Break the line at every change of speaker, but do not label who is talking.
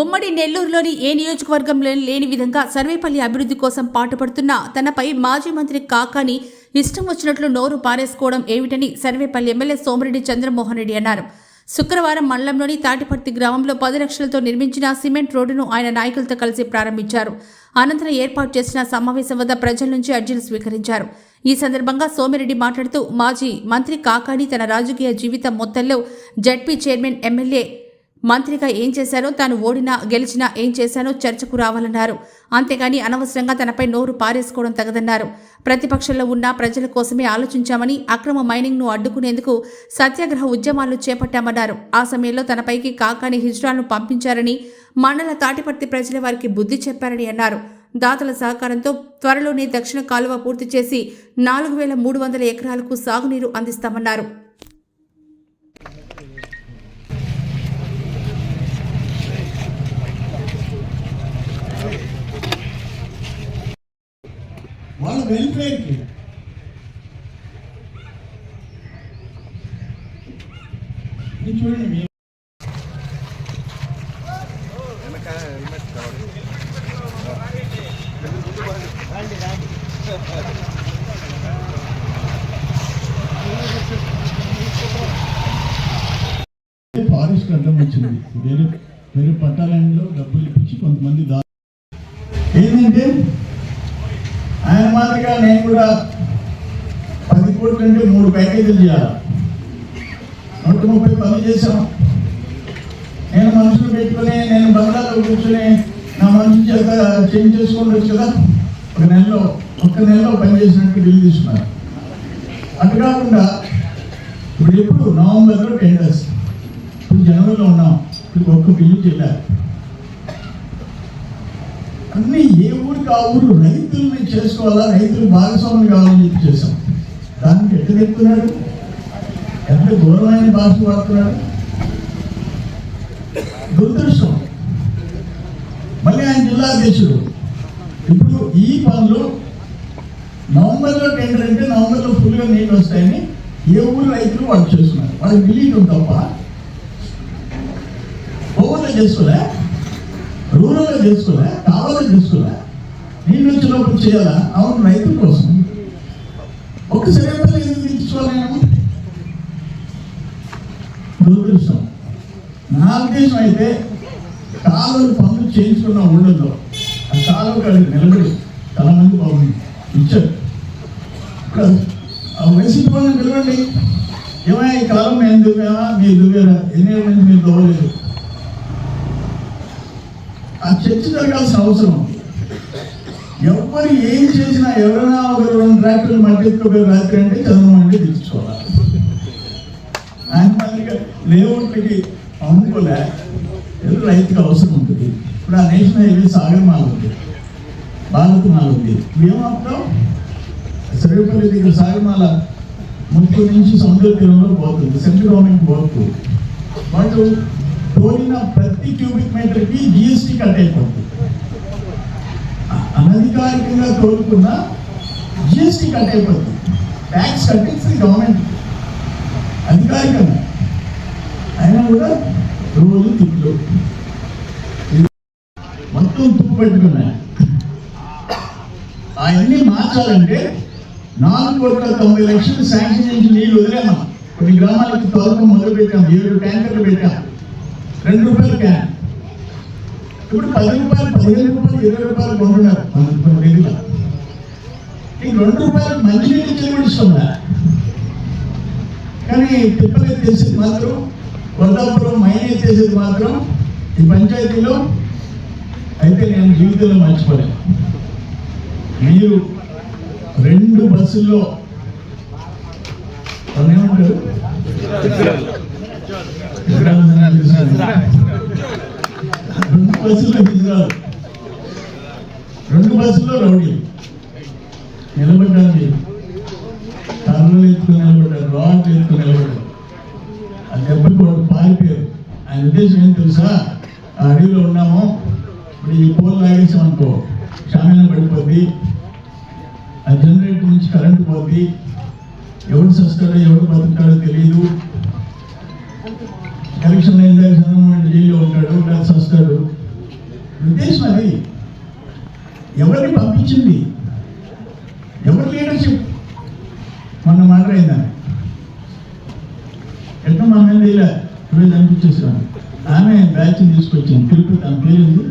ఉమ్మడి నెల్లూరులోని ఏ నియోజకవర్గంలో లేని విధంగా సర్వేపల్లి అభివృద్ధి కోసం పాటుపడుతున్న తనపై మాజీ మంత్రి కాకాని ఇష్టం వచ్చినట్లు నోరు పారేసుకోవడం ఏమిటని సర్వేపల్లి ఎమ్మెల్యే సోమిరెడ్డి చంద్రమోహన్ రెడ్డి అన్నారు. శుక్రవారం మండలంలోని తాటిపర్తి గ్రామంలో పది లక్షలతో నిర్మించిన సిమెంట్ రోడ్డును ఆయన నాయకులతో కలిసి ప్రారంభించారు. అనంతరం ఏర్పాటు చేసిన సమావేశం వద్ద ప్రజల నుంచి అర్జీలు స్వీకరించారు. ఈ సందర్భంగా సోమిరెడ్డి మాట్లాడుతూ మాజీ మంత్రి కాకాని తన రాజకీయ జీవితం మొత్తంలో జడ్పీ చైర్మన్ ఎమ్మెల్యే మంత్రిగా ఏం చేశానో తాను ఓడినా గెలిచినా ఏం చేశానో చర్చకు రావాలన్నారు. అంతేగాని అనవసరంగా తనపై నోరు పారేసుకోవడం తగదన్నారు. ప్రతిపక్షంలో ఉన్న ప్రజల కోసమే ఆలోచించామని అక్రమ మైనింగ్ను అడ్డుకునేందుకు సత్యాగ్రహ ఉద్యమాలు చేపట్టామన్నారు. ఆ సమయంలో తనపైకి కాకాని హిజ్రాలను పంపించారని మండల తాటిపర్తి ప్రజల వారికి బుద్ధి చెప్పారని అన్నారు. దాతల సహకారంతో త్వరలోనే దక్షిణ కాలువ పూర్తి చేసి నాలుగు వేల మూడు వందల ఎకరాలకు సాగునీరు అందిస్తామన్నారు.
వాళ్ళ వెల్ఫేర్కి చూడండి ఫారెస్ట్ అడ్డం వచ్చింది. వేరే వేరే పట్టాలయంలో డబ్బులు ఇప్పించి కొంతమంది దా ఏంటంటే ఆయన మాదిరిగా నేను కూడా పది కోట్ల నుండి మూడు ప్యాకేజీలు చేయాలి. నూట ముప్పై పనులు చేశాం. నేను మనుషులు పెట్టుకుని నేను బంగాళాలో కూర్చొని నా మనిషి చేత చేంజ్ చేసుకోవచ్చు కదా? ఒక నెలలో ఒక్క నెలలో పనిచేసినట్టు బిల్లు తీసుకున్నారు. అటు కాకుండా ఇప్పుడు ఎప్పుడు నవంబర్లో టెండర్స్. ఇప్పుడు జనవరిలో ఉన్నాం. ఇప్పుడు ఒక్క బిల్లు చెల్లారు అన్ని ఏ ఊరికి ఆ ఊరు రైతుల్ని చేసుకోవాలా? రైతులు భాగస్వాములు కావాలని చెప్పి చేశాం. దానికి ఎట్లా చెప్తున్నాడు ఎంత ఘోరమైన భాష వాడుతున్నాడు? దురదృష్టం. మళ్ళీ ఆయన జిల్లా అధ్యక్షుడు. ఇప్పుడు ఈ పనులు నవంబర్లో టెండర్ అంటే నవంబర్లో ఫుల్గా నీళ్ళు వస్తాయని ఏ ఊరు రైతులు వాళ్ళు చేస్తున్నారు వాళ్ళకి తెలియటం తప్ప. ఓవర్లో చేసుకోలే. రూరల్గా చేసుకోలే కావాలని చేసుకోలే. నీళ్ళు వచ్చినప్పుడు చేయాలా? అవును రైతుల కోసం. ఒకసారి ఎందుకు దురదృష్టం నా ఉద్దేశం అయితే కాలువలు పనులు చేయించుకున్న ఊళ్ళల్లో ఆ కాలువ కాడికి నిలబడి చాలా మంది బాగుంది ఇచ్చారు. ఇక్కడ ఆ వైసీపీ వాళ్ళని పిలవండి. ఏమైనా ఈ కాలం మేము దువ్వామా? మీరు దువ్వారా? ఎన్ని ఏళ్ళ నుంచి మీరు దోవలేదు ఆ చర్చ జరగాల్సిన అవసరం. ఎవరు ఏం చేసినా ఎవరైనా ఒక రెండు ట్రాక్టర్లు మధ్యపోయి రాత్రి అంటే చంద్రబాబు అంటే తెచ్చుకోవాలి ఆయన మాదిరిగా లేఅవుట్లకి అమ్ముకోలే రైతుకి అవసరం ఉంటుంది. ఇప్పుడు ఆ నేషనల్ హైవే సాగరమాల ఉంది. భారతమాల ఉంది. ఏమాపుతాం సరిపల్లి దగ్గర సాగర్మాల ముత్తు నుంచి సముద్ర తీరంలో పోతుంది. సెంట్రల్ గవర్నమెంట్ పోతుంది. వాళ్ళు తోలిన ప్రతి క్యూబిక్ మీటర్కి జిఎస్టీ కట్ అయిపోతుంది. అనధికారికంగా తోలుకున్న జిఎస్టీ కట్ అయిపోతుంది. ట్యాక్స్ కట్టించింది గవర్నమెంట్ అధికారికంగా. అయినా కూడా రోజు తిట్లు. మొత్తం తుప్పు పెట్టుకున్నాయి. అవన్నీ మార్చాలంటే నాలుగు కోట్ల తొంభై లక్షలు శాంక్షన్ చేసి నీళ్ళు వదిలేమా? కొన్ని గ్రామాలకి తోలకం మొదలు పెట్టాం ఏడు ట్యాంకర్లు పెట్టాం. రెండు రూపాయలు క్యాన్ ఇప్పుడు పది రూపాయలు పదిహేను రూపాయలు ఇరవై రూపాయలు కొంటున్నారు. ఈ రెండు రూపాయలు మంచినీళ్ళు చెల్లించుతుందా కానీ తిప్పలే చేసేది మాత్రం వరదాపురం మైనే చేసేది మాత్రం ఈ పంచాయతీలో అయితే నేను జీవితంలో మర్చిపోలేను. మీరు రెండు బస్సుల్లో ఏమంటారు బస్సులో బస్సుల్లో రెండు బస్సుల్లో రౌడీ. నిలబడ్డారు మీరు కర్రలు ఎత్తుకుని నిలబడ్డారు రాళ్ళు ఎత్తుకుని నిలబడ్డారు అది దెబ్బకి వాడు పారిపోయారు ఆయన ఉద్దేశం ఏం తెలుసా? ఆ అడవిలో ఉన్నాము. ఇప్పుడు ఈ పోల్ లాగేసాం అనుకో షామిన పడిపోద్ది. ఆ జనరేటర్ నుంచి కరెంట్ పోద్ది. ఎవరు సస్తాడో ఎవరు బతుకుతాడో తెలియదు ఎలక్షన్ అయిందా ఎట్లా వెళ్ళి మీద అనిపించేసాను ఆమె బ్యాచ్ తీసుకొచ్చాను తిరుపతి ఆమె పేరు ఉంది